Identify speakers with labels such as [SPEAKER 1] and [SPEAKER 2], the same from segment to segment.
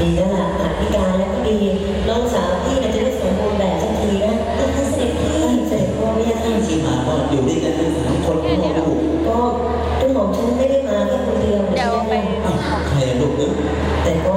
[SPEAKER 1] ดีแล้วล่ะผ่านพิการแล้วก็ดีน้องสาวพี่จะได้สมบูรณ์แบบสักทีนะ
[SPEAKER 2] ท่านเสร็จพี่
[SPEAKER 1] เสร็จพ่อไม่ยากท่านช
[SPEAKER 3] ิมหาก็อยู่ด้วยกันทั้งสามคนพ่อลูก
[SPEAKER 1] ก็เรื่องของฉันไม่ได้มาแค่คนเดียวเดี๋ยวไป
[SPEAKER 3] ใครลูกนึก
[SPEAKER 1] แต่ก็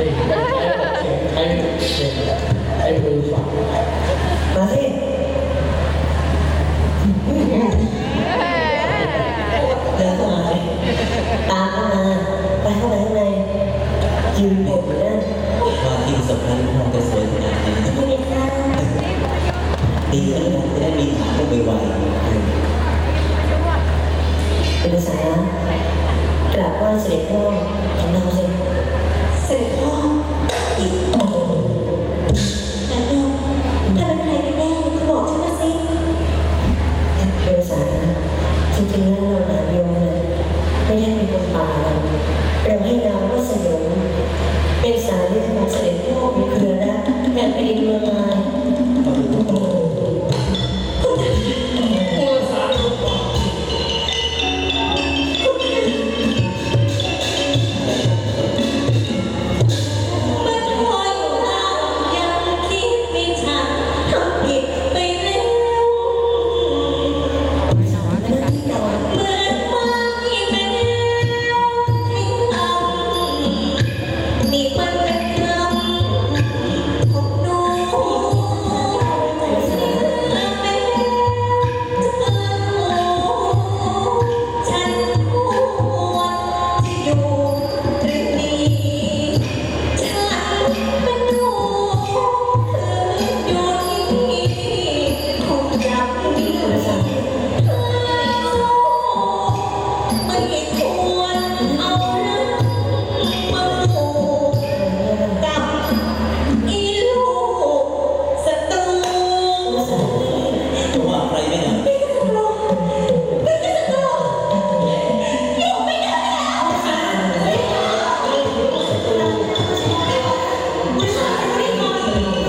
[SPEAKER 4] ไอ้มือฝัง
[SPEAKER 1] มาสิเดินเข้ามาตามเข้ามาไปเข้าไปข้างในยืนบนอยู่นั่น
[SPEAKER 3] ว่าที่สำคัญมันจะสวยขนาดนี้ไม่
[SPEAKER 2] มีค่า
[SPEAKER 3] ดีแล้วนะจะได้มีฐานไวเ
[SPEAKER 1] ป็นภาษากราบไหว้เสด็จพ่อของเราสิเสด็จพ่อ